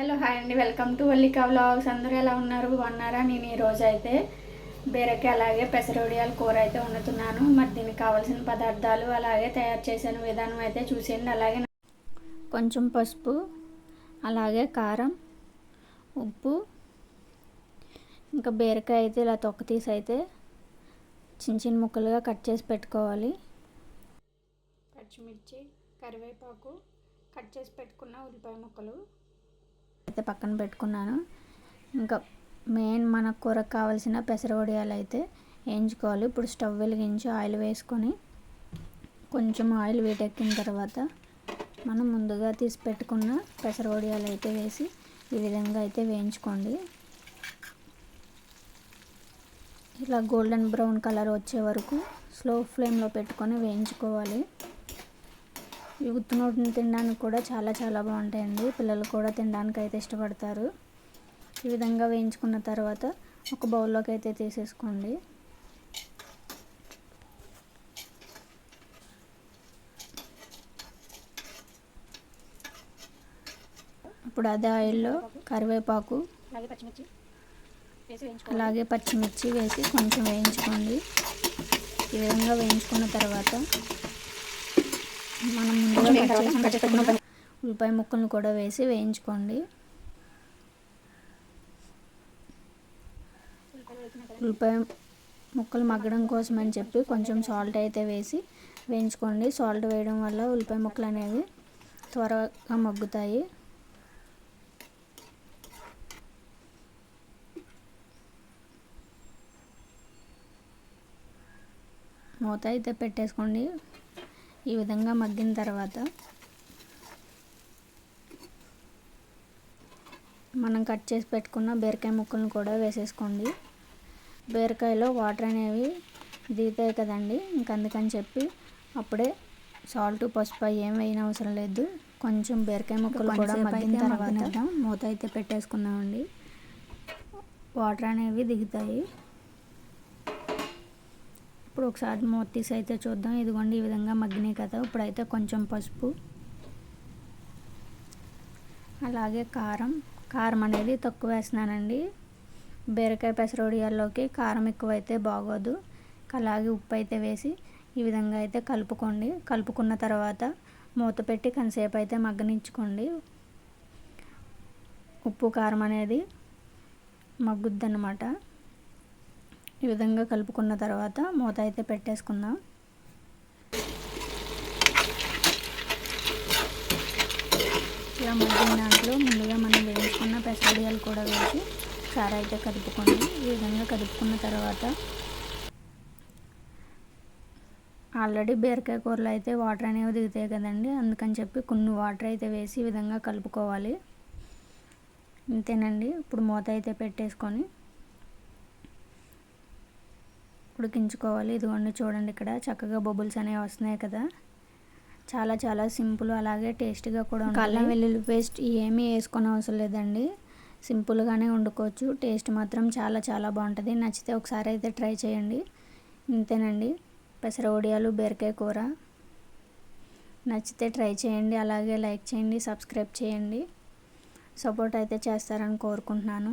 Hello hi అండి. Welcome to Vallika vlogs. అందరూ ఎలా ఉన్నారు? బాగున్నారా? నేను ఈరోజు అయితే బీరకాయ అలాగే పెసరొడియాల కూర అయితే వండుతున్నాను. మరి దీనికి కావాల్సిన పదార్థాలు అలాగే తయారు చేసిన విధానం అయితే చూసేయండి. అలాగే కొంచెం పసుపు అలాగే కారం ఉప్పు ఇంకా బీరకాయ అయితే ఇలా తొక్క తీసి అయితే చిన్న చిన్న ముక్కలుగా కట్ చేసి పెట్టుకోవాలి. పచ్చిమిర్చి కరివేపాకు కట్ చేసి పెట్టుకున్న ఉల్లిపాయ ముక్కలు అయితే పక్కన పెట్టుకున్నాను. ఇంకా మెయిన్ మన కూరకు కావాల్సిన పెసరవడియాలు అయితే వేయించుకోవాలి. ఇప్పుడు స్టవ్ వెలిగించి ఆయిల్ వేసుకొని కొంచెం ఆయిల్ వేటెక్కిన తర్వాత మనం ముందుగా తీసి పెట్టుకున్న పెసరవడియాలు అయితే వేసి ఈ విధంగా అయితే వేయించుకోండి. ఇలా గోల్డెన్ బ్రౌన్ కలర్ వచ్చే వరకు స్లో ఫ్లేమ్లో పెట్టుకొని వేయించుకోవాలి. ఉత్తి గుత్తునోటిని తినడానికి కూడా చాలా చాలా బాగుంటాయండి. పిల్లలు కూడా తినడానికి అయితే ఇష్టపడతారు. ఈ విధంగా వేయించుకున్న తర్వాత ఒక బౌల్లోకి అయితే తీసేసుకోండి. ఇప్పుడు అదే ఆయిల్లో కరివేపాకు అలాగే పచ్చిమిర్చి వేసి కొంచెం వేయించుకోండి. ఈ విధంగా వేయించుకున్న తర్వాత మనం ముందుగా కట్ చేసి ఉల్లిపాయ ముక్కలను కూడా వేసి వేయించుకోండి. ఉల్లిపాయ ముక్కలు మగ్గడం కోసం అని చెప్పి కొంచెం సాల్ట్ అయితే వేసి వేయించుకోండి. సాల్ట్ వేయడం వల్ల ఉల్లిపాయ ముక్కలు అనేవి త్వరగా మగ్గుతాయి. మూత అయితే పెట్టేసుకోండి. ఈ విధంగా మగ్గిన తర్వాత మనం కట్ చేసి పెట్టుకున్న బీరకాయ ముక్కలను కూడా వేసేసుకోండి. బీరకాయలో వాటర్ అనేవి దిగుతాయి కదండి. ఇంక అందుకని చెప్పి అప్పుడే సాల్ట్ పసుపు ఏం వేయని అవసరం లేదు. కొంచెం బీరకాయ ముక్కలు కూడా మగ్గిన తర్వాత మూత అయితే పెట్టేసుకుందామండి. వాటర్ అనేవి దిగుతాయి. ఇప్పుడు ఒకసారి మూత తీసి అయితే చూద్దాం. ఇదిగోండి ఈ విధంగా మగ్గినాయి కదా. ఇప్పుడైతే కొంచెం పసుపు అలాగే కారం. కారం అనేది తక్కువ వేస్తున్నానండి. బీరకాయ పెసరొడియాల్లోకి కారం ఎక్కువ అయితే బాగోదు. అలాగే ఉప్పు అయితే వేసి ఈ విధంగా అయితే కలుపుకోండి. కలుపుకున్న తర్వాత మూత పెట్టి కొంతసేపు అయితే మగ్గనించుకోండి ఉప్పు కారం అనేది మగ్గుద్ది అన్నమాట ఈ విధంగా కలుపుకున్న తర్వాత మూత అయితే పెట్టేసుకుందాం. ఇలా మగ్గిన దాంట్లో ముందుగా మనం వేయించుకున్న పెసరడియాలు కూడా వేసి సారా అయితే కలుపుకోండి ఈ విధంగా కలుపుకున్న తర్వాత ఆల్రెడీ బీరకాయ కూరలో అయితే వాటర్ అనేవి దిగుతాయి కదండి. అందుకని చెప్పి కొన్ని వాటర్ అయితే వేసి ఈ విధంగా కలుపుకోవాలి. అంతేనండి ఇప్పుడు మూత అయితే పెట్టేసుకొని ఉడికించుకోవాలి. ఇదిగోండి చూడండి ఇక్కడ చక్కగా బబుల్స్ అనేవి వస్తున్నాయి కదా. చాలా చాలా సింపుల్ అలాగే టేస్టీగా కూడా అల్లం వెల్లుల్లి పేస్ట్ ఏమీ వేసుకొని అవసరం లేదండి. సింపుల్గానే వండుకోవచ్చు. టేస్ట్ మాత్రం చాలా చాలా బాగుంటుంది. నచ్చితే ఒకసారి అయితే ట్రై చేయండి. ఇంతేనండి. పెసర ఒడియాలు బీరకాయ కూర. నచ్చితే ట్రై చేయండి. అలాగే లైక్ చేయండి సబ్స్క్రైబ్ చేయండి. సపోర్ట్ అయితే చేస్తారని కోరుకుంటున్నాను.